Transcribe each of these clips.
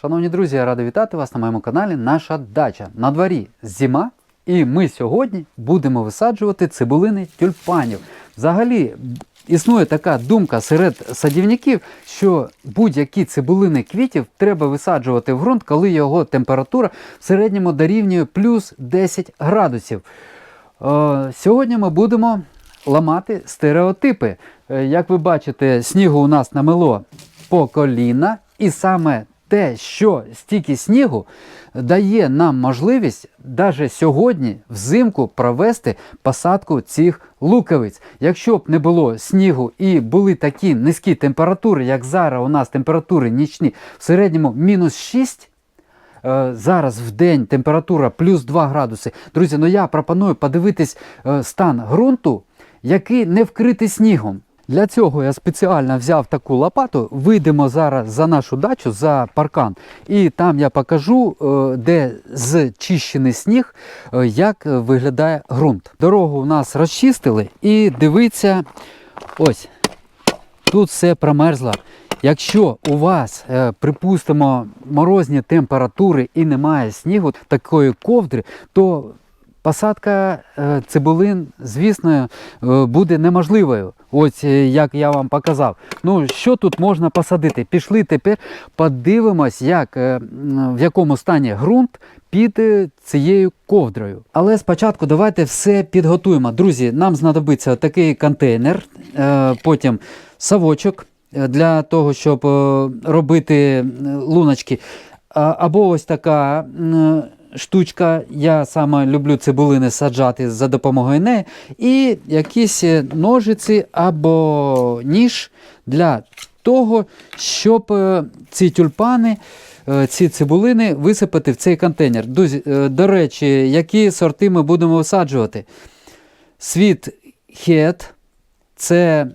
Шановні друзі, я радий вітати вас на моєму каналі Наша дача. На дворі зима, і ми сьогодні будемо висаджувати цибулини тюльпанів. Взагалі існує така думка серед садівників, що будь-які цибулини квітів треба висаджувати в ґрунт, коли його температура в середньому дорівнює плюс 10 градусів. Е, Сьогодні ми будемо ламати стереотипи. Е, Як ви бачите, снігу у нас намело по коліна, і саме те, що стільки снігу дає нам можливість навіть сьогодні взимку провести посадку цих луковиць. Якщо б не було снігу і були такі низькі температури, як зараз у нас температури нічні в середньому мінус 6, Е, Зараз в день температура плюс 2 градуси. Друзі, ну я пропоную подивитись е, стан ґрунту, який не вкритий снігом. Для цього я спеціально взяв таку лопату. Вийдемо зараз за нашу дачу, за паркан, і там я покажу, е, де зчищений сніг, е, як виглядає ґрунт. Дорогу у нас розчистили, і дивіться, ось тут все промерзло. Якщо у вас, е, припустимо, морозні температури і немає снігу, такої ковдри, то посадка е, цибулин, звісно, е, буде неможливою. Ось е, як я вам показав. Ну, що тут можна посадити? Пішли тепер, подивимось, як, в якому стані ґрунт під цією ковдрою. Але спочатку давайте все підготуємо. Друзі, нам знадобиться такий контейнер, потім совочок для того, щоб робити луночки. Або ось така штучка, я саме люблю цибулини саджати за допомогою неї, і якісь е, ножиці або ніж для того, щоб е, ці тюльпани, е, ці цибулини висипати в цей контейнер. До речі, які сорти ми будемо висаджувати? Світ хет. Це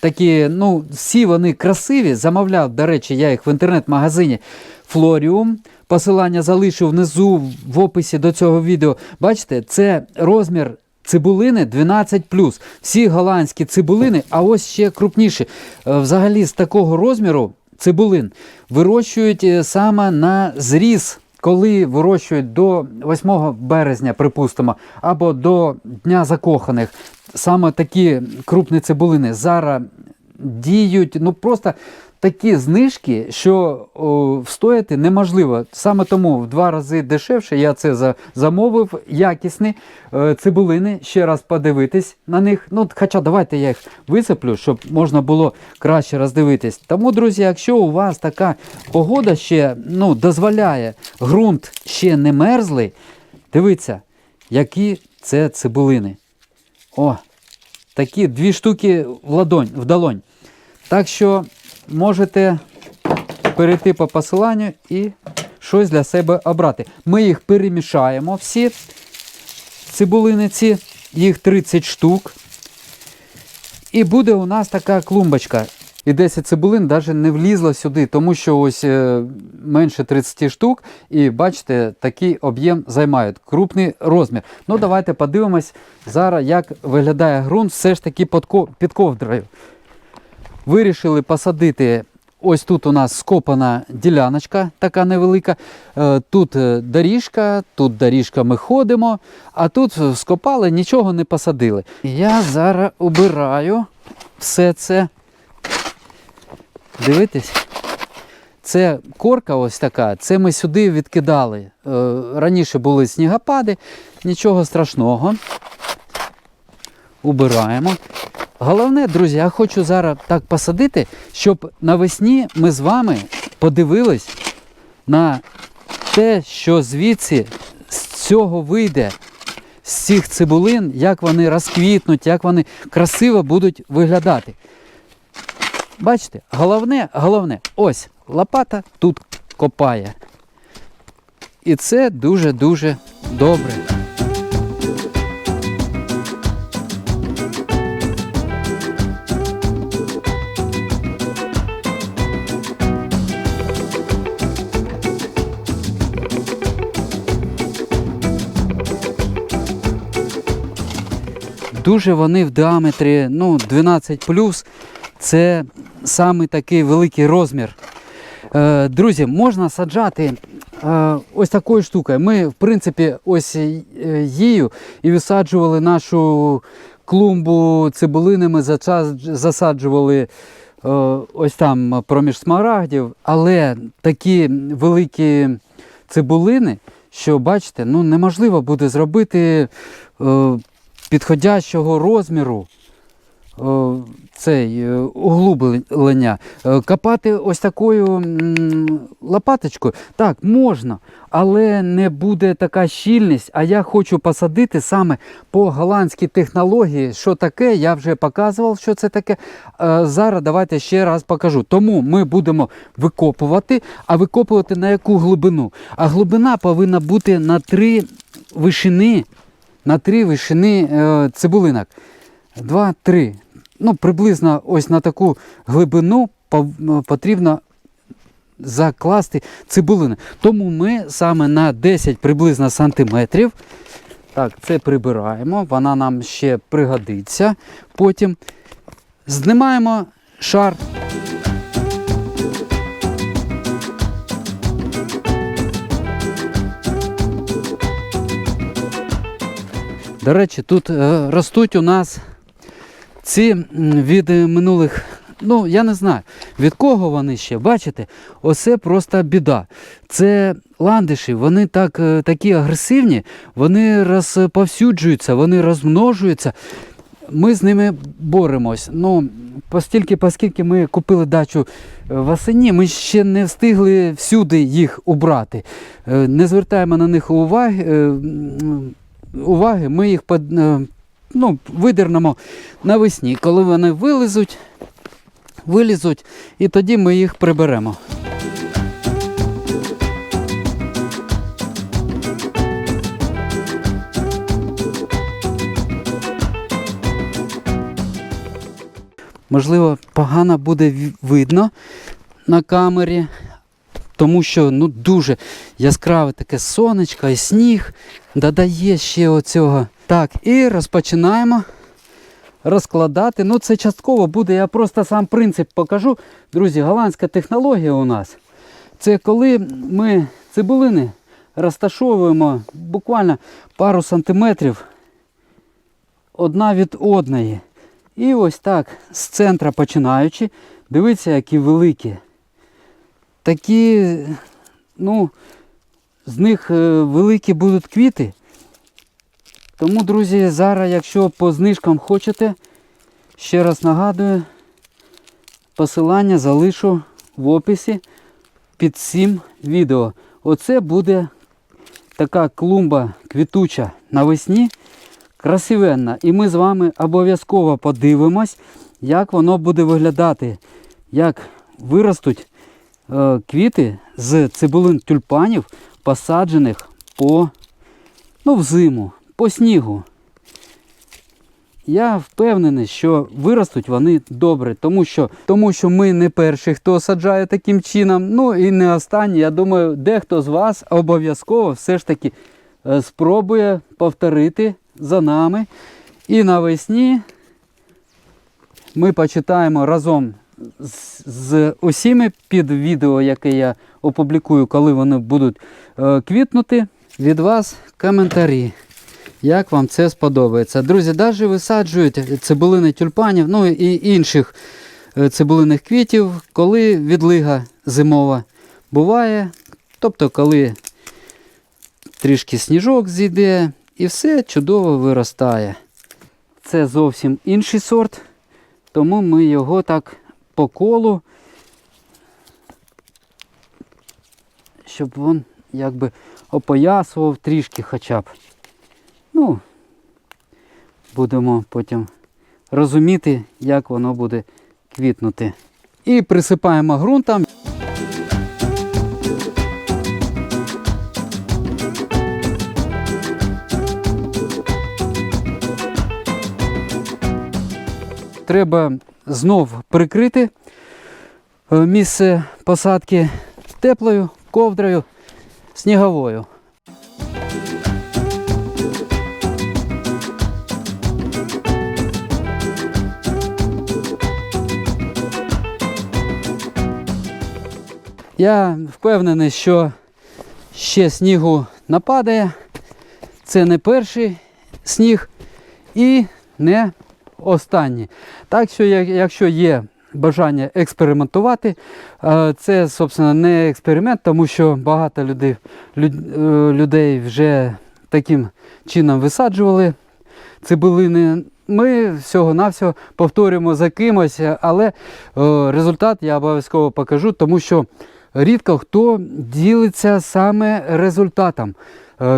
такі, ну, всі вони красиві. Замовляв, до речі, я їх в інтернет-магазині Флоріум. Посилання залишу внизу в описі до цього відео. Бачите, це розмір цибулини 12. Всі голландські цибулини, а ось ще крупніші. Е, Взагалі з такого розміру цибулин вирощують е, саме на зріз. Коли вирощують до 8 березня, припустимо, або до Дня закоханих, саме такі крупні цибулини зараз діють ну просто такі знижки, що о, встояти неможливо. Саме тому в два рази дешевше я це за, замовив, якісні е, цибулини, ще раз подивитись на них. Ну, Хоча давайте я їх висиплю, щоб можна було краще роздивитись. Тому, друзі, якщо у вас така погода ще ну, дозволяє, ґрунт ще не мерзлий, дивіться, які це цибулини. О, такі дві штуки в ладонь, в долонь. Так що можете перейти по посиланню і щось для себе обрати. Ми їх перемішаємо всі цибулини ці, їх 30 штук. І буде у нас така клумбочка. І 10 цибулин навіть не влізло сюди, тому що ось е, менше 30 штук, і бачите, такий об'єм займають. Крупний розмір. Ну, давайте подивимось зараз, як виглядає ґрунт все ж таки під ковдрою. Вирішили посадити. Ось тут у нас скопана діляночка, така невелика. Е, Тут е, доріжка, тут доріжка ми ходимо, а тут скопали, нічого не посадили. Я зараз убираю все це. Дивитесь? Це корка ось така, це ми сюди відкидали. Е, Раніше були снігопади, нічого страшного. Убираємо. Головне, друзі, я хочу зараз так посадити, щоб навесні ми з вами подивились на те, що звідси з цього вийде, з цих цибулин, як вони розквітнуть, як вони красиво будуть виглядати. Бачите, головне, головне, ось лопата тут копає. І це дуже-дуже добре. Дуже вони в діаметрі ну, 12 це саме такий великий розмір. Е, друзі, можна саджати е, ось такою штукою. Ми, в принципі, ось е, її і висаджували нашу клумбу цибулини, ми зача- засаджували ось там проміж смарагдів, але такі великі цибулини, що бачите, ну неможливо буде зробити підходящого розміру е, цей е, углублення. Е, Копати ось такою лопаточкою, так, можна, але не буде така щільність. А я хочу посадити саме по голландській технології. Що таке, я вже показував, що це таке. Зараз давайте ще раз покажу. Тому ми будемо викопувати, а викопувати на яку глибину? А глибина повинна бути на три вишини, на три вишини е, цибулинок. Два-три. Ну, приблизно ось на таку глибину потрібно закласти цибулини. Тому ми саме на 10 приблизно сантиметрів. Так, це прибираємо, вона нам ще пригодиться. Потім знімаємо шар. До речі, тут е, ростуть у нас ці від е, минулих, ну я не знаю, від кого вони ще, бачите, оце просто біда. Це ландиші, вони так, е, такі агресивні, вони розповсюджуються, вони розмножуються. Ми з ними боремось. Ну, постільки, оскільки ми купили дачу восені, ми ще не встигли всюди їх убрати. Не звертаємо на них уваги. Уваги, ми їх под- е, ну, видернемо навесні, коли вони вилізуть, вилізуть, і тоді ми їх приберемо. Можливо, погано буде видно на камері, тому що ну, дуже яскраве таке сонечко і сніг додає ще оцього. Так, і розпочинаємо розкладати. Ну, це частково буде, я просто сам принцип покажу. Друзі, голландська технологія у нас. Це коли ми цибулини розташовуємо буквально пару сантиметрів одна від одної. І ось так з центра починаючи, дивіться, які великі. Такі, ну, з них е, великі будуть квіти. Тому, друзі, зараз, якщо по знижкам хочете, ще раз нагадую, посилання залишу в описі під цим відео. Оце буде така клумба квітуча навесні, красивенна. І ми з вами обов'язково подивимось, як воно буде виглядати, як виростуть квіти з цибулин тюльпанів, посаджених по ну, взиму, по снігу. Я впевнений, що виростуть вони добре, тому що, тому що ми не перші, хто саджає таким чином. Ну і не останні. Я думаю, дехто з вас обов'язково все ж таки е, спробує повторити за нами. І навесні ми почитаємо разом з, усіми під відео, яке я опублікую, коли вони будуть е, квітнути, від вас коментарі. Як вам це сподобається? Друзі, навіть висаджують цибулини тюльпанів, ну і інших е, цибулиних квітів, коли відлига зимова буває. Тобто, коли трішки сніжок зійде і все чудово виростає. Це зовсім інший сорт, тому ми його так по колу, щоб він якби опоясував трішки хоча б. Ну, будемо потім розуміти, як воно буде квітнути. І присипаємо ґрунтом. Треба знов прикрити е, місце посадки теплою ковдрою сніговою. Я впевнений, що ще снігу нападає. Це не перший сніг і не останній. Так що, якщо є бажання експериментувати, е, це, собственно, не експеримент, тому що багато людей, е, людей вже таким чином висаджували цибулини. Ми всього-навсього повторюємо за кимось, але е, результат я обов'язково покажу, тому що рідко хто ділиться саме результатом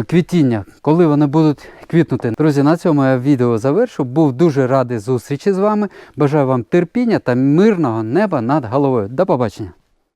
квітіння, коли вони будуть квітнути. Друзі, на цьому я відео завершу. Був дуже радий зустрічі з вами. Бажаю вам терпіння та мирного неба над головою. До побачення.